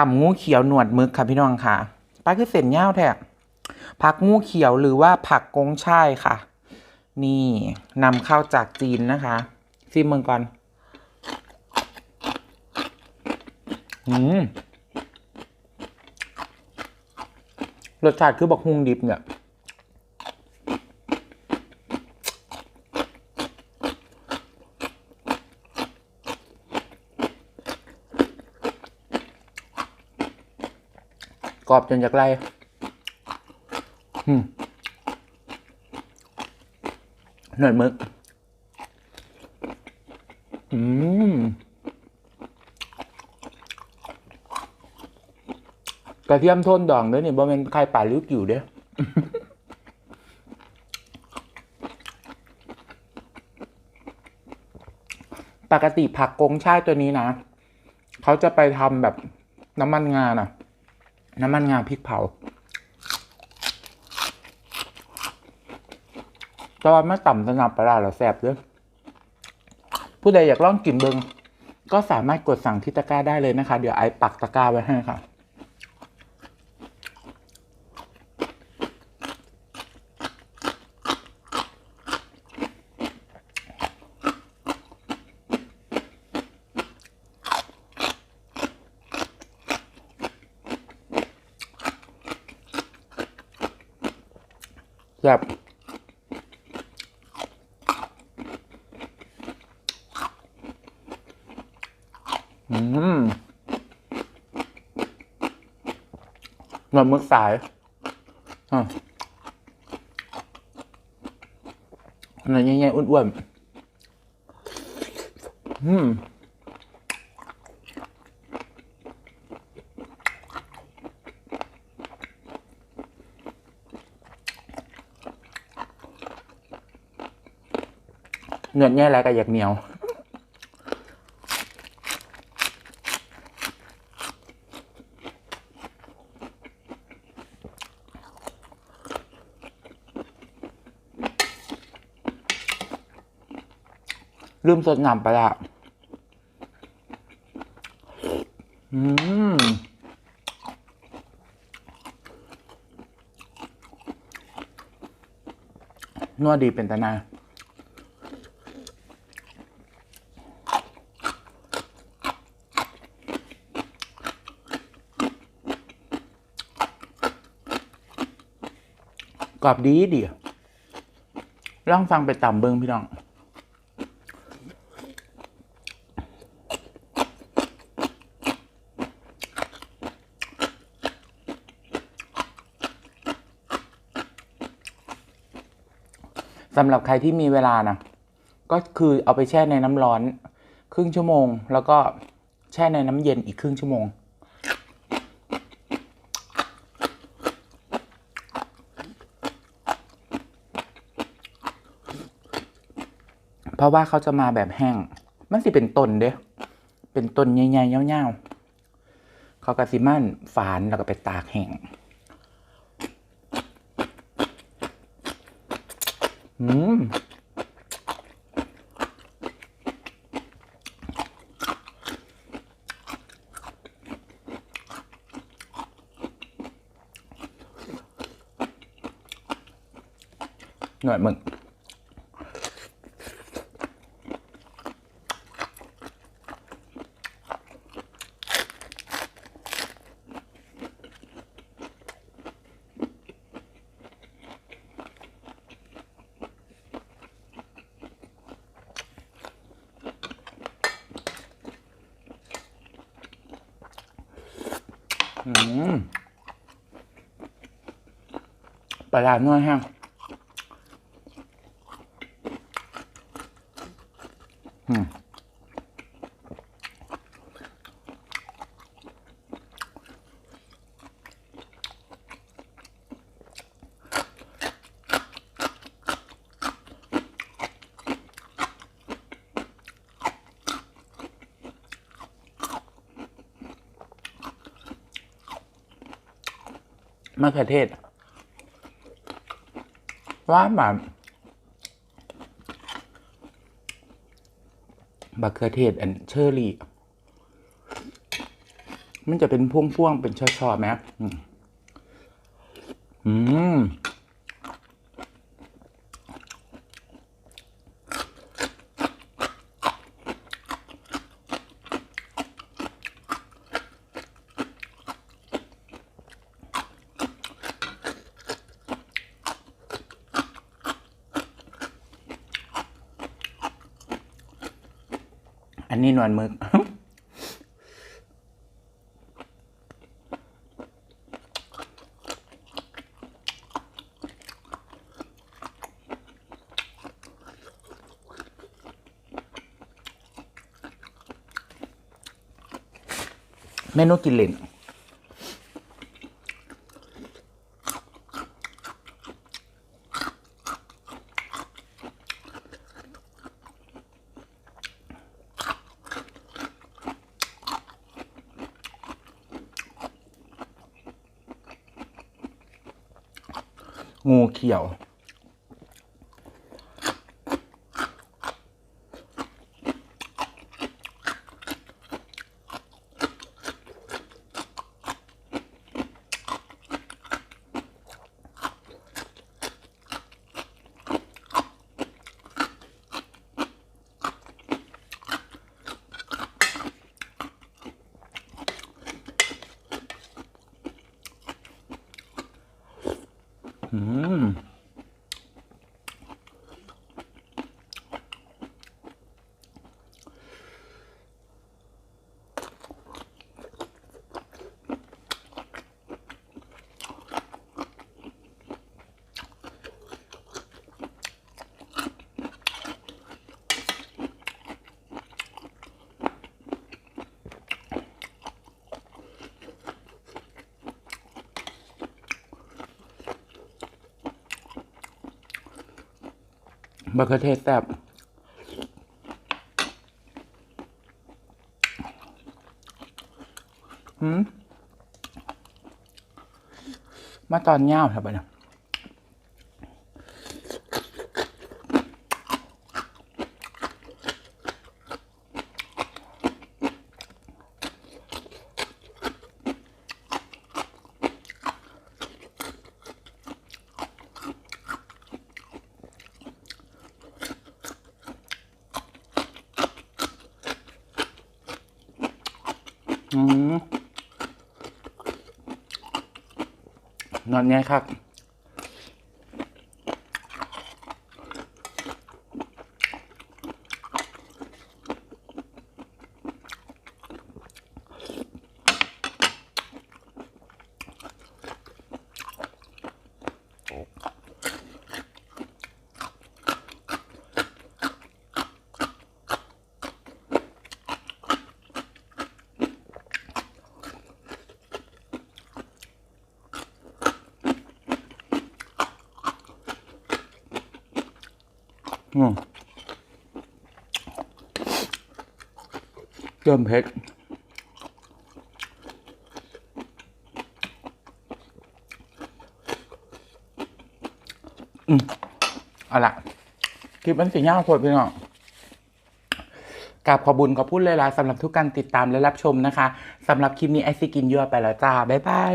ต่ำงูเขียวหนวดมึกค่ะพี่น้องค่ะปลาคือเส้นยาวแท้ผักงูเขียวหรือว่าผักกงช่ายค่ะ นี่นำเข้าจากจีนนะคะซิมเมืองก่อนอืมรสชาติคือบักฮุงดิบเนี่ย กรอบจนจากไรหน่อยมึก อืมกระเทียมทนดองเด้อนี่บ่แม่นไข่ป่าลึกอยู่เด้อปกติผักกงช่ายตัวนี้นะ เขาจะไปทำแบบน้ำมันงาน่ะ น้ำมันงาพริกเผาแต่ว่าไม่ต่ำสนับปลาเราแซบเด้อผู้ใดอยากลองกินเบิงก็สามารถกดสั่งที่ตะกร้าได้เลยนะคะ เดี๋ยวไอ้ปักตะกร้าไว้ให้ค่ะ แบบอืมหนวดมึกสายอะอันไหนใหญ่ๆอ้วนๆอืม เนื้อแง่แล้วก็อยากเหนียวลืมสดน้ำไปละอืมนัวดีเป็นตานา กรอบดีดีลองฟังไปต่ำเบิงพี่น้อง สำหรับใครที่มีเวลานะ ก็คือเอาไปแช่ในน้ำร้อน ครึ่งชั่วโมง แล้วก็แช่ในน้ำเย็นอีกครึ่งชั่วโมง เพราะว่าเขาจะมาแบบแห้ง มันสิเป็นต้นเด้เป็นต้นใหญ่ๆยาวๆเขากระสิมันฝานแล้วก็ไปตากแห้งอืมหน่อยมึง ปลาด้าน้อยแห้งอืม มะเขือเทศว่าแบบมะเขือเทศอันเชอรี่ มันจะเป็นพ่วงๆเป็นช่อๆไหมอืม อันนี้นวลมึก เมนูกินเล่น งูเขียว อืม มะเขือเทศแซ่บมาตอนเง่าครับเนี่ย นอนไงครับ อืมเริ่มเผ็ดอืมเอาละคลิปมันสีย่างโคตรพี่น้องกราบขอบุญขอพูดเลยล่ะสำหรับทุกการติดตามและรับชมนะคะสำหรับคลิปนี้ไอซิกินยัวไปแล้วจ้า บ๊ายบาย